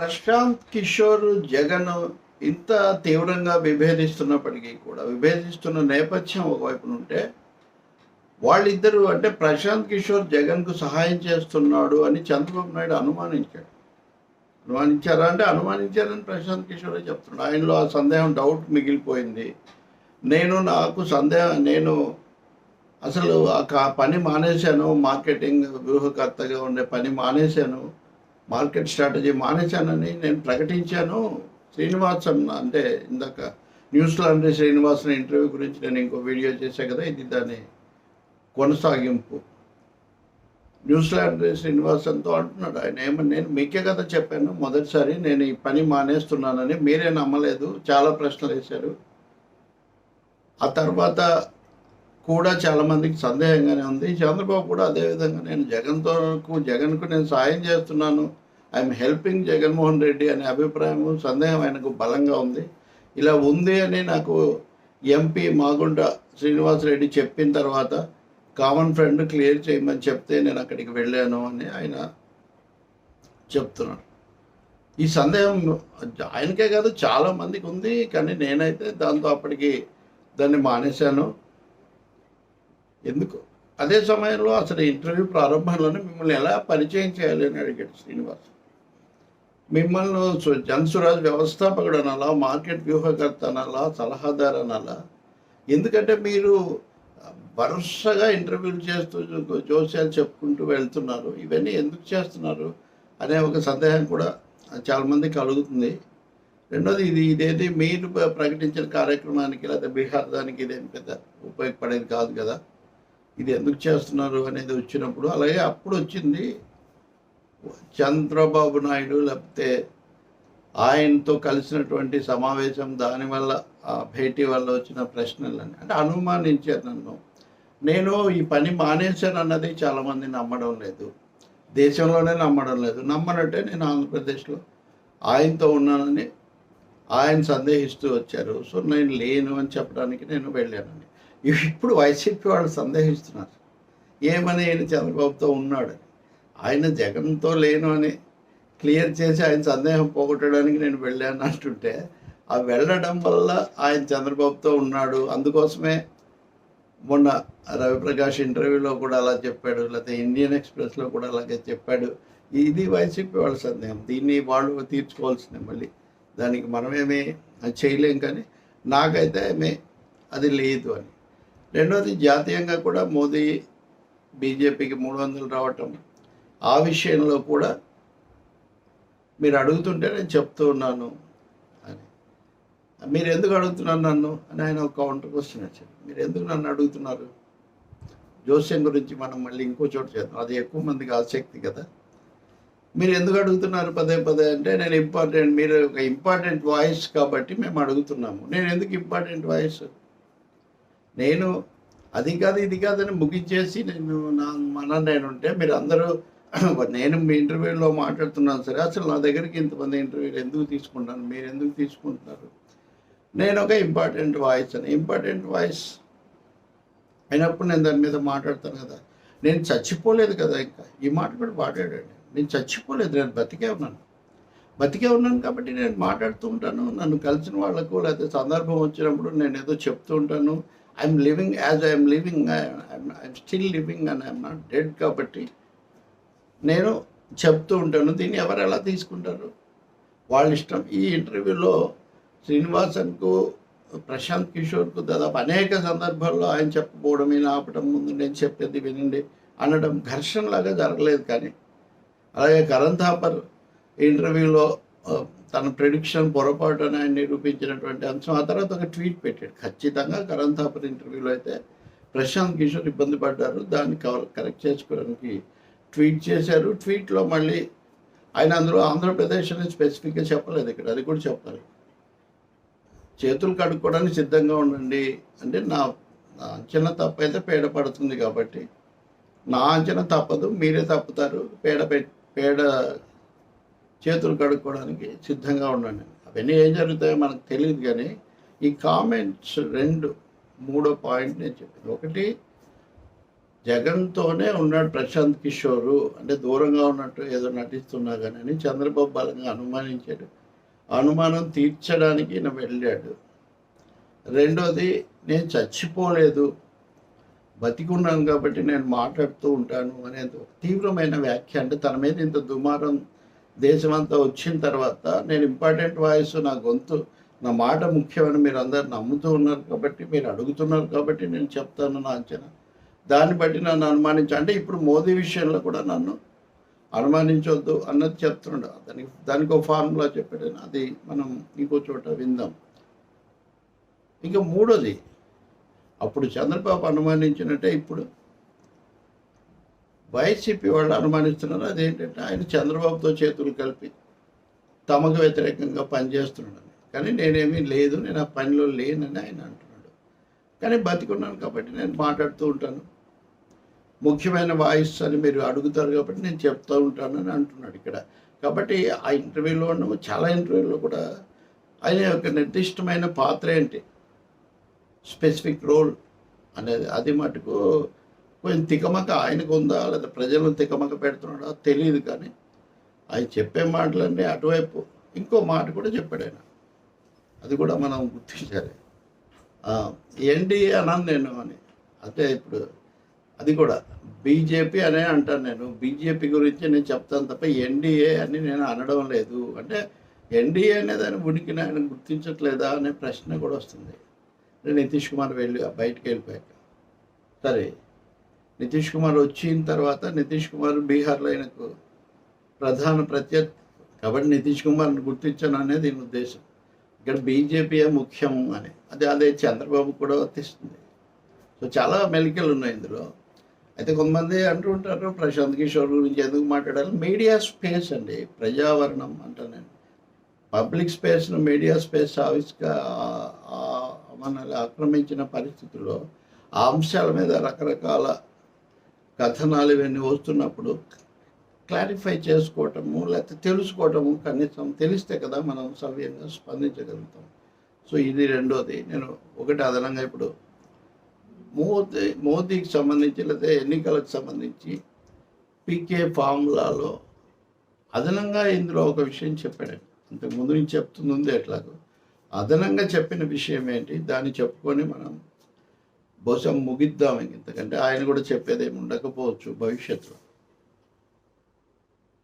ప్రశాంత్ కిషోర్ జగన్ ఇంత తీవ్రంగా విభేదిస్తున్నప్పటికీ కూడా విభేదిస్తున్న నేపథ్యం ఒకవైపున ఉంటే వాళ్ళిద్దరూ అంటే ప్రశాంత్ కిషోర్ జగన్కు సహాయం చేస్తున్నాడు అని చంద్రబాబు నాయుడు అనుమానించాడు. అనుమానించారా అంటే అనుమానించారని ప్రశాంత్ కిషోర్ చెప్తున్నాడు. ఆయనలో ఆ సందేహం డౌట్ మిగిలిపోయింది. నేను నాకు సందేహం నేను అసలు ఆ కా- పని మానేశాను మార్కెటింగ్ వ్యూహకర్తగా ఉండే పని మానేశాను. మార్కెట్ స్ట్రాటజీ మానేశానని నేను ప్రకటించాను. శ్రీనివాసన్ అంటే ఇందాక న్యూస్లో అంటే శ్రీనివాసన్ ఇంటర్వ్యూ గురించి నేను ఇంకో వీడియో చేశా కదా ఇది దాని కొనసాగింపు. న్యూజిలాండ్ శ్రీనివాసన్తో అంటున్నాడు ఆయన ఏమని నేను మీకే కదా చెప్పాను మొదటిసారి నేను ఈ పని మానేస్తున్నానని మీరే నమ్మలేదు చాలా ప్రశ్నలు వేశారు. ఆ తర్వాత కూడా చాలా మందికి సందేహంగానే ఉంది. చంద్రబాబు కూడా అదేవిధంగా నేను జగన్తో జగన్కు నేను సాయం చేస్తున్నాను. ఐఎమ్ హెల్పింగ్ జగన్మోహన్ రెడ్డి అనే అభిప్రాయం సందేహం ఆయనకు బలంగా ఉంది. ఇలా ఉంది అని నాకు ఎంపీ మాగుంట శ్రీనివాసరెడ్డి చెప్పిన తర్వాత కామన్ ఫ్రెండ్ క్లియర్ చేయమని చెప్తే నేను అక్కడికి వెళ్ళాను అని ఆయన చెప్తున్నాడు. ఈ సందేహం ఆయనకే కాదు చాలా మందికి ఉంది. కానీ నేనైతే దాంతో అప్పటికి దాన్ని మానేశాను. ఎందుకు? అదే సమయంలో అసలు ఇంటర్వ్యూ ప్రారంభంలోనే మిమ్మల్ని ఎలా పరిచయం చేయాలి అని అడిగాడు శ్రీనివాస్. మిమ్మల్ని జన్సురాజ్ వ్యవస్థాపకుడు అనాలా మార్కెట్ వ్యూహకర్త అనాలా సలహాదారు అనాలా? ఎందుకంటే మీరు వరుసగా ఇంటర్వ్యూలు చేస్తూ జోస్యాలు చెప్పుకుంటూ వెళ్తున్నారు. ఇవన్నీ ఎందుకు చేస్తున్నారు అనే ఒక సందేహం కూడా చాలామంది కలుగుతుంది. రెండోది ఇది ఇదేది మీరు ప్ర- ప్రకటించిన కార్యక్రమానికి లేదా బీహార్ దానికి ఇదేం పెద్ద ఉపయోగపడేది కాదు కదా. ఇది ఎందుకు చేస్తున్నారు అనేది వచ్చినప్పుడు అలాగే అప్పుడు వచ్చింది చంద్రబాబు నాయుడు లేకపోతే ఆయనతో కలిసినటువంటి సమావేశం దానివల్ల ఆ భేటీ వల్ల వచ్చిన ప్రశ్నలని అంటే అనుమానించారు నన్ను. నేను ఈ పని మానేశాను అన్నది చాలామంది నమ్మడం లేదు. దేశంలోనే నమ్మడం లేదు. నమ్మనంటే నేను ఆంధ్రప్రదేశ్లో ఆయనతో ఉన్నానని ఆయన సందేహిస్తూ వచ్చారు. సో నేను లేను అని చెప్పడానికి నేను వెళ్ళానని ఇప్పుడు వైసీపీ వాళ్ళు సందేహిస్తున్నారు. ఏమని ఆయన చంద్రబాబుతో ఉన్నాడు? ఆయన జగన్తో లేను అని క్లియర్ చేసి ఆయన సందేహం పోగొట్టడానికి నేను వెళ్ళాను అంటుంటే ఆ వెళ్ళడం వల్ల ఆయన చంద్రబాబుతో ఉన్నాడు. అందుకోసమే మొన్న రవిప్రకాష్ ఇంటర్వ్యూలో కూడా అలా చెప్పాడు లేకపోతే ఇండియన్ ఎక్స్ప్రెస్లో కూడా అలాగే చెప్పాడు. ఇది వైసీపీ వాళ్ళ సందేహం. దీన్ని వాళ్ళు తీర్చుకోవాల్సిందే మళ్ళీ. దానికి మనమేమి చేయలేం కానీ నాకైతే మే అది లేదు అని. రెండవది జాతీయంగా కూడా మోదీ బీజేపీకి మూడు వందలు రావటం. ఆ విషయంలో కూడా మీరు అడుగుతుంటే నేను చెప్తూ ఉన్నాను అని. మీరు ఎందుకు అడుగుతున్నారు నన్ను అని ఆయన ఒక కౌంటర్ క్వశ్చన్ వచ్చారు మీరు ఎందుకు నన్ను అడుగుతున్నారు? జోస్యం గురించి మనం మళ్ళీ ఇంకో చోటు చేద్దాం. అది ఎక్కువ మందికి ఆసక్తి కదా. మీరు ఎందుకు అడుగుతున్నారు పదే పదే అంటే నేను ఇంపార్టెంట్ మీరు ఒక ఇంపార్టెంట్ వాయిస్ కాబట్టి మేము అడుగుతున్నాము. నేను ఎందుకు ఇంపార్టెంట్ వాయిస్ నేను అది కాదు ఇది కాదని ముగించేసి నేను నా మన నేను ఉంటే మీరు అందరూ నేను మీ ఇంటర్వ్యూలో మాట్లాడుతున్నాను సరే అసలు నా దగ్గరికి ఇంతమంది ఇంటర్వ్యూలు ఎందుకు తీసుకుంటాను మీరు ఎందుకు తీసుకుంటున్నారు? నేను ఒక ఇంపార్టెంట్ వాయిస్ అని ఇంపార్టెంట్ వాయిస్ అయినప్పుడు నేను దాని మీద మాట్లాడతాను కదా. నేను చచ్చిపోలేదు కదా ఇంకా. ఈ మాట కూడా మాట్లాడండి నేను చచ్చిపోలేదు నేను బతికే ఉన్నాను. బతికే ఉన్నాను కాబట్టి నేను మాట్లాడుతూ ఉంటాను. నన్ను కలిసిన వాళ్ళకు లేకపోతే సందర్భం వచ్చినప్పుడు నేను ఏదో చెప్తూ ఉంటాను. I'm living as I'm living I'm still living and I'm not dead కాబట్టి నేను చెప్తూ ఉంటాను దీన్ని ఎవరు ఎలా తీసుకుంటారు? వాళ్ళ ఇష్టం. ఈ ఇంటర్వ్యూలో శ్రీనివాసన్కు ప్రశాంత్ కిషోర్కు దాదాపు అనేక సందర్భాల్లో ఆయన చెప్పకపోవడం ఈయన ఆపడం ముందు నేను చెప్పేది వినండి అనడం ఘర్షణలాగా జరగలేదు కానీ అలాగే కరణ్ థాపర్ ఇంటర్వ్యూలో తన ప్రిడిక్షన్ పొరపాటు అని ఆయన నిరూపించినటువంటి అంశం. ఆ తర్వాత ఒక ట్వీట్ పెట్టాడు. ఖచ్చితంగా కరణ్ థాపర్ ఇంటర్వ్యూలో అయితే ప్రశాంత్ కిషోర్ ఇబ్బంది పడ్డారు. దాన్ని కవర్ కరెక్ట్ చేసుకోవడానికి ట్వీట్ చేశారు. ట్వీట్లో మళ్ళీ ఆయన అందులో ఆంధ్రప్రదేశ్ అని స్పెసిఫిక్గా చెప్పలేదు ఇక్కడ. అది కూడా చెప్పాలి. చేతులు కడుక్కోవడానికి సిద్ధంగా ఉండండి అంటే నా అంచనా తప్పు అయితే పేడ పడుతుంది కాబట్టి నా అంచనా తప్పదు. మీరే తప్పుతారు. పేడ పెట్ పేడ చేతులు కడుక్కోవడానికి సిద్ధంగా ఉండండి. అవన్నీ ఏం జరుగుతాయో మనకు తెలియదు కానీ ఈ కామెంట్స్ రెండు మూడో పాయింట్ నేను చెప్పింది ఒకటి జగన్తోనే ఉన్నాడు ప్రశాంత్ కిషోర్. అంటే దూరంగా ఉన్నట్టు ఏదో నటిస్తున్నా కానీ అని చంద్రబాబు బలంగా అనుమానించాడు. అనుమానం తీర్చడానికి నేను వెళ్ళాడు. రెండోది నేను చచ్చిపోలేదు. బతికున్నాను కాబట్టి నేను మాట్లాడుతూ ఉంటాను అనేది ఒక తీవ్రమైన వ్యాఖ్య. అంటే తన మీద ఇంత దుమారం దేశమంతా వచ్చిన తర్వాత నేను ఇంపార్టెంట్ వాయిస్ నా గొంతు నా మాట ముఖ్యమని మీరు అందరు నమ్ముతూ ఉన్నారు కాబట్టి మీరు అడుగుతున్నారు కాబట్టి నేను చెప్తాను నా అంచనా. దాన్ని బట్టి నన్ను అనుమానించు అంటే ఇప్పుడు మోదీ విషయంలో కూడా నన్ను అనుమానించవద్దు అన్నది చెప్తున్నాడు దానికి దానికి ఒక ఫార్ములా చెప్పాడు. అది మనం ఇంకో చోట విందాం. ఇంకా మూడోది అప్పుడు చంద్రబాబు అనుమానించినట్టే ఇప్పుడు వైసీపీ వాళ్ళు అనుమానిస్తున్నారు. అదేంటంటే ఆయన చంద్రబాబుతో చేతులు కలిపి తమకు వ్యతిరేకంగా పనిచేస్తున్నాడు. కానీ నేనేమీ లేదు నేను ఆ పనిలో లేనని ఆయన అంటున్నాడు. కానీ బతికున్నాను కాబట్టి నేను మాట్లాడుతూ ఉంటాను. ముఖ్యమైన వాయిస్ అని మీరు అడుగుతారు కాబట్టి నేను చెప్తూ ఉంటాను అని అంటున్నాడు ఇక్కడ. కాబట్టి ఆ ఇంటర్వ్యూలో చాలా ఇంటర్వ్యూలో కూడా ఆయన యొక్క నిర్దిష్టమైన పాత్ర ఏంటి? స్పెసిఫిక్ రోల్ అనేది అది మటుకు కొంచెం తికమక ఆయనకు ఉందా? లేదా ప్రజలను తికమక పెడుతున్నాడా? తెలియదు కానీ ఆయన చెప్పే మాటలన్నీ అటువైపు ఇంకో మాట కూడా చెప్పాడు ఆయన. అది కూడా మనం గుర్తించాలి. ఎన్డీఏ అన్నాను నేను అని. అంటే ఇప్పుడు అది కూడా బీజేపీ అనే అంటాను నేను. బీజేపీ గురించి నేను చెప్తాను తప్ప ఎన్డీఏ అని నేను అనడం లేదు. అంటే ఎన్డీఏ అనేది ఆయన ఉనికిని ఆయన గుర్తించట్లేదా అనే ప్రశ్న కూడా వస్తుంది. నేను నితీష్ కుమార్ వెళ్ళి బయటకు వెళ్ళిపోయాక. సరే. నితీష్ కుమార్ వచ్చిన తర్వాత నితీష్ కుమార్ బీహార్లో ఆయనకు ప్రధాన ప్రత్యర్థి. కాబట్టి నితీష్ కుమార్ని గుర్తించను అనేది దీని ఉద్దేశం. ఇక్కడ బీజేపీయే ముఖ్యం అని. అది అదే చంద్రబాబు కూడా వర్తిస్తుంది. సో చాలా మెలికలు ఉన్నాయి ఇందులో. అయితే కొంతమంది అంటుంటారు ప్రశాంత్ కిషోర్ గురించి ఎందుకు మాట్లాడాలి? మీడియా స్పేస్ అండి ప్రజావరణం అంటాను నేను. పబ్లిక్ స్పేస్ను మీడియా స్పేస్ ఆవిష్క మనల్ని ఆక్రమించిన పరిస్థితుల్లో ఆ అంశాల మీద రకరకాల కథనాలు ఇవన్నీ వస్తున్నప్పుడు క్లారిఫై చేసుకోవటము లేకపోతే తెలుసుకోవటము కనీసం తెలిస్తే కదా మనం సవ్యంగా స్పందించగలుగుతాం. సో ఇది రెండోది. నేను ఒకటి అదనంగా ఇప్పుడు మోదీ మోదీకి సంబంధించి లేదా ఎన్నికలకు సంబంధించి పీకే ఫార్ములాలో అదనంగా ఇందులో ఒక విషయం చెప్పాడు. అంతకు ముందు నుంచి చెప్తుంది ఉంది ఎట్లాగో. అదనంగా చెప్పిన విషయం ఏంటి? దాన్ని చెప్పుకొని మనం బహుశా ముగిద్దాం ఇంతకంటే ఆయన కూడా చెప్పేది ఏమి ఉండకపోవచ్చు భవిష్యత్తులో.